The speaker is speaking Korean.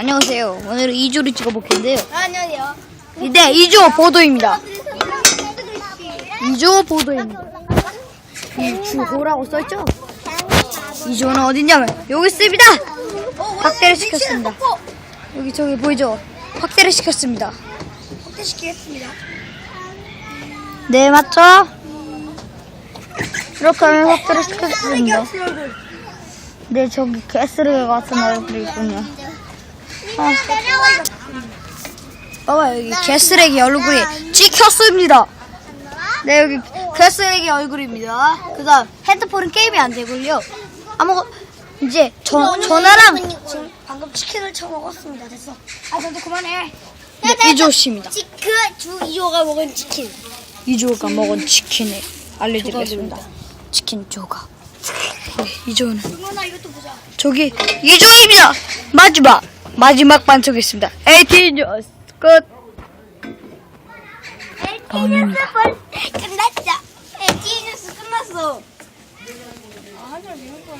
안녕하세요. 오늘은 2조를 찍어볼 텐데요. 안녕하세요. 네, 2조 보도입니다. 2조 보도입니다. 주호라고 써있죠? 2조는 어딨냐면 여기 있습니다. 확대를 시켰습니다. 여기 저기 보이죠? 확대를 시켰습니다. 확대시키겠습니다. 네, 맞죠? 이렇게 하면 확대를 시켰습니다. 네, 저기 개쓰레기 같은 얼굴이 있군요. 아, 봐봐, 여기 개쓰레기 얼굴이 찍혔습니다. 네, 여기 개쓰레기 얼굴입니다. 그 다음, 핸드폰은 게임이 안 되고요. 아무, 이제, 전, 전화랑, 지금 방금 치킨을 처먹었습니다. 됐어. 아, 저도 그만해. 네, 이조 씨입니다. 치크 주 이호가 먹은 치킨. 이조가 먹은 치킨을 알려드리겠습니다. 치킨 조각. 네, 이조는. 저기 이조입니다. 마지막 마지막 반쪽있습니다. 에이틴 뉴스 끝. LT뉴스 끝났죠. LT뉴스 끝났어. 아, 한줄 미울 뻔